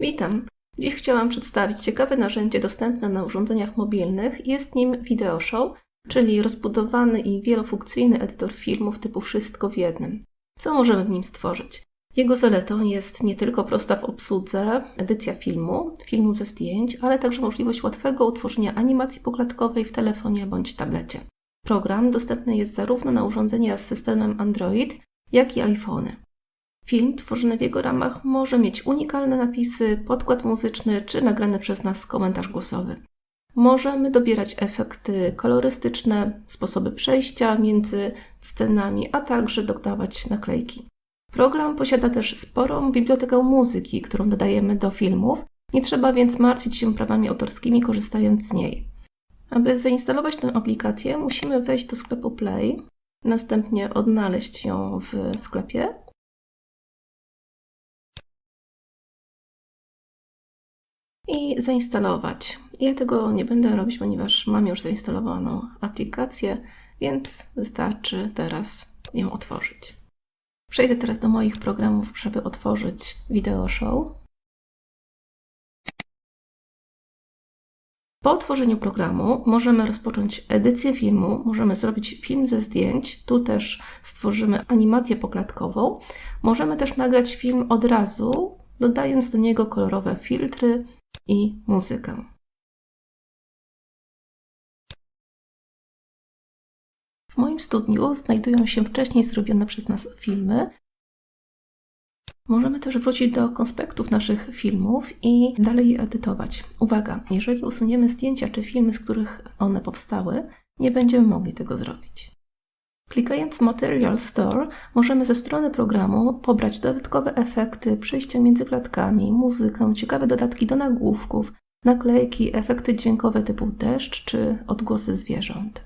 Witam. Dziś chciałam przedstawić ciekawe narzędzie dostępne na urządzeniach mobilnych. Jest nim VideoShow, czyli rozbudowany i wielofunkcyjny edytor filmów typu wszystko w jednym. Co możemy w nim stworzyć? Jego zaletą jest nie tylko prosta w obsłudze edycja filmu, filmu ze zdjęć, ale także możliwość łatwego utworzenia animacji poklatkowej w telefonie bądź tablecie. Program dostępny jest zarówno na urządzenia z systemem Android, jak i iPhony. Film tworzony w jego ramach może mieć unikalne napisy, podkład muzyczny czy nagrany przez nas komentarz głosowy. Możemy dobierać efekty kolorystyczne, sposoby przejścia między scenami, a także dodawać naklejki. Program posiada też sporą bibliotekę muzyki, którą dodajemy do filmów. Nie trzeba więc martwić się prawami autorskimi korzystając z niej. Aby zainstalować tę aplikację, musimy wejść do sklepu Play, następnie odnaleźć ją w sklepie i zainstalować. Ja tego nie będę robić, ponieważ mam już zainstalowaną aplikację, więc wystarczy teraz ją otworzyć. Przejdę teraz do moich programów, żeby otworzyć Video Show. Po otworzeniu programu możemy rozpocząć edycję filmu, możemy zrobić film ze zdjęć, tu też stworzymy animację poklatkową. Możemy też nagrać film od razu, dodając do niego kolorowe filtry i muzykę. W moim studiu znajdują się wcześniej zrobione przez nas filmy. Możemy też wrócić do konspektów naszych filmów i dalej je edytować. Uwaga, jeżeli usuniemy zdjęcia czy filmy, z których one powstały, nie będziemy mogli tego zrobić. Klikając Material Store możemy ze strony programu pobrać dodatkowe efekty, przejścia między klatkami, muzykę, ciekawe dodatki do nagłówków, naklejki, efekty dźwiękowe typu deszcz czy odgłosy zwierząt.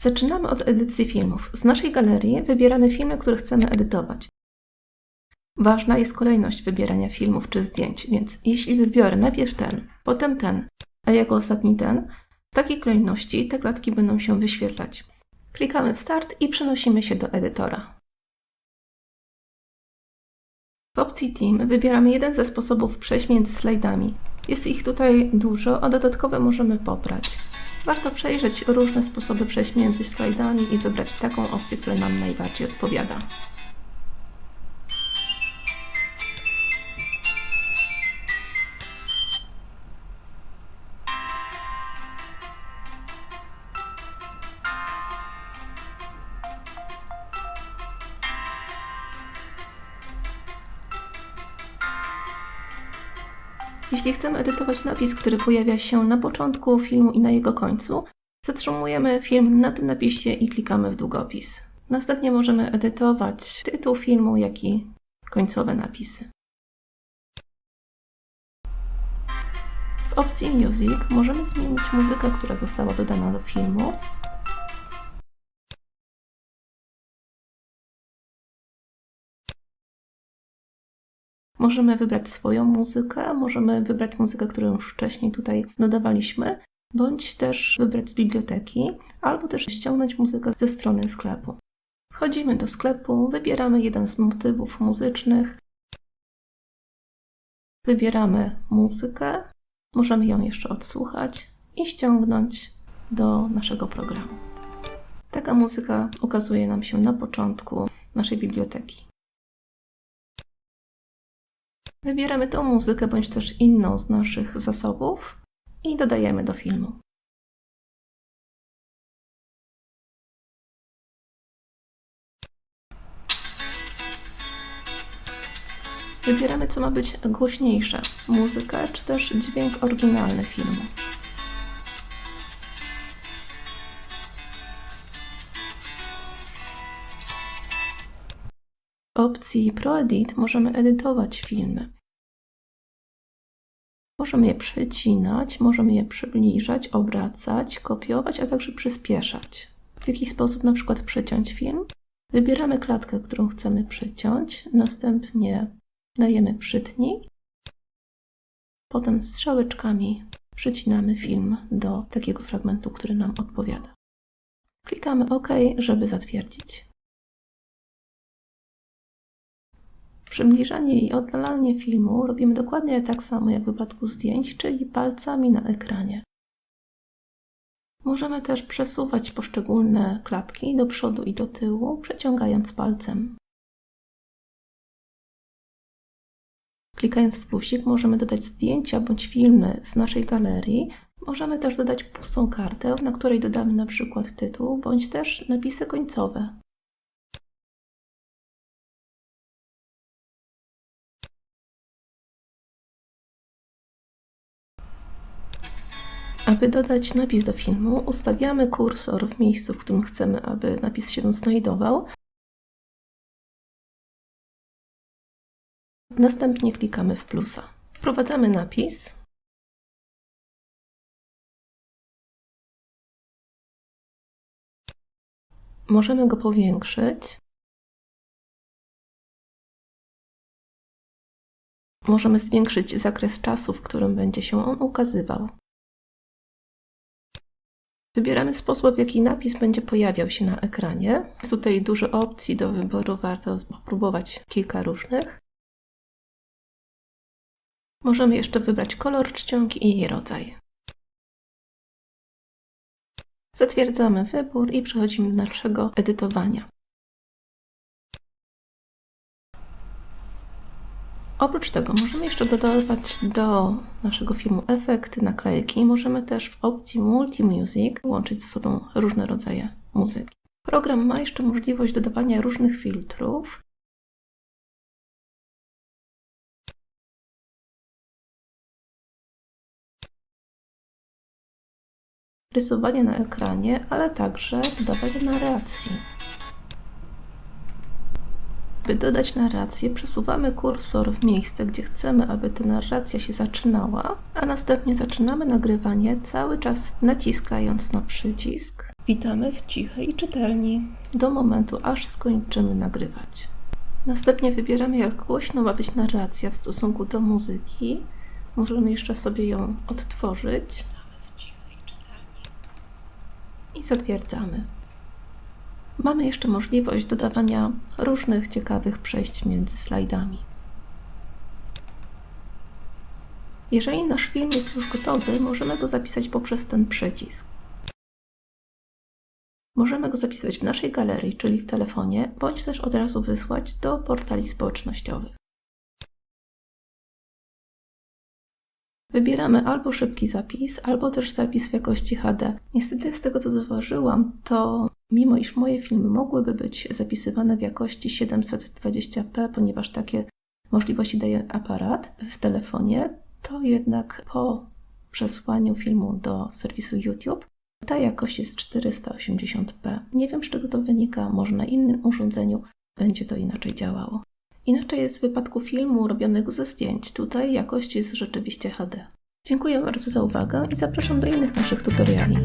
Zaczynamy od edycji filmów. Z naszej galerii wybieramy filmy, które chcemy edytować. Ważna jest kolejność wybierania filmów czy zdjęć, więc jeśli wybiorę najpierw ten, potem ten, a jako ostatni ten, w takiej kolejności te klatki będą się wyświetlać. Klikamy w Start i przenosimy się do edytora. W opcji Team wybieramy jeden ze sposobów przejść między slajdami. Jest ich tutaj dużo, a dodatkowe możemy pobrać. Warto przejrzeć różne sposoby przejść między slajdami i wybrać taką opcję, która nam najbardziej odpowiada. Jeśli chcemy edytować napis, który pojawia się na początku filmu i na jego końcu, zatrzymujemy film na tym napisie i klikamy w długopis. Następnie możemy edytować tytuł filmu, jak i końcowe napisy. W opcji Music możemy zmienić muzykę, która została dodana do filmu. Możemy wybrać swoją muzykę, możemy wybrać muzykę, którą już wcześniej tutaj dodawaliśmy, bądź też wybrać z biblioteki, albo też ściągnąć muzykę ze strony sklepu. Wchodzimy do sklepu, wybieramy jeden z motywów muzycznych, wybieramy muzykę, możemy ją jeszcze odsłuchać i ściągnąć do naszego programu. Taka muzyka ukazuje nam się na początku naszej biblioteki. Wybieramy tą muzykę bądź też inną z naszych zasobów i dodajemy do filmu. Wybieramy, co ma być głośniejsze: muzykę czy też dźwięk oryginalny filmu. Opcji ProEdit możemy edytować filmy. Możemy je przecinać, możemy je przybliżać, obracać, kopiować, a także przyspieszać. W jaki sposób na przykład przyciąć film? Wybieramy klatkę, którą chcemy przyciąć, następnie dajemy przytnij, potem strzałeczkami przycinamy film do takiego fragmentu, który nam odpowiada. Klikamy OK, żeby zatwierdzić. Przybliżanie i oddalanie filmu robimy dokładnie tak samo jak w wypadku zdjęć, czyli palcami na ekranie. Możemy też przesuwać poszczególne klatki do przodu i do tyłu, przeciągając palcem. Klikając w plusik możemy dodać zdjęcia bądź filmy z naszej galerii. Możemy też dodać pustą kartę, na której dodamy na przykład tytuł bądź też napisy końcowe. Aby dodać napis do filmu, ustawiamy kursor w miejscu, w którym chcemy, aby napis się znajdował. Następnie klikamy w plusa. Wprowadzamy napis. Możemy go powiększyć. Możemy zwiększyć zakres czasu, w którym będzie się on ukazywał. Wybieramy sposób, w jaki napis będzie pojawiał się na ekranie. Jest tutaj dużo opcji do wyboru, warto spróbować kilka różnych. Możemy jeszcze wybrać kolor czcionki i jej rodzaj. Zatwierdzamy wybór i przechodzimy do naszego edytowania. Oprócz tego możemy jeszcze dodawać do naszego filmu efekty, naklejki. Możemy też w opcji Multi Music łączyć ze sobą różne rodzaje muzyki. Program ma jeszcze możliwość dodawania różnych filtrów. Rysowanie na ekranie, ale także dodawanie narracji. By dodać narrację, przesuwamy kursor w miejsce, gdzie chcemy, aby ta narracja się zaczynała, a następnie zaczynamy nagrywanie cały czas naciskając na przycisk. Witamy w cichej czytelni do momentu, aż skończymy nagrywać. Następnie wybieramy, jak głośno ma być narracja w stosunku do muzyki. Możemy jeszcze sobie ją odtworzyć i zatwierdzamy. Mamy jeszcze możliwość dodawania różnych ciekawych przejść między slajdami. Jeżeli nasz film jest już gotowy, możemy go zapisać poprzez ten przycisk. Możemy go zapisać w naszej galerii, czyli w telefonie, bądź też od razu wysłać do portali społecznościowych. Wybieramy albo szybki zapis, albo też zapis w jakości HD. Niestety z tego co zauważyłam, to mimo iż moje filmy mogłyby być zapisywane w jakości 720p, ponieważ takie możliwości daje aparat w telefonie, to jednak po przesłaniu filmu do serwisu YouTube ta jakość jest 480p. Nie wiem z czego to wynika, może na innym urządzeniu będzie to inaczej działało. Inaczej jest w wypadku filmu robionego ze zdjęć. Tutaj jakość jest rzeczywiście HD. Dziękuję bardzo za uwagę i zapraszam do innych naszych tutoriali.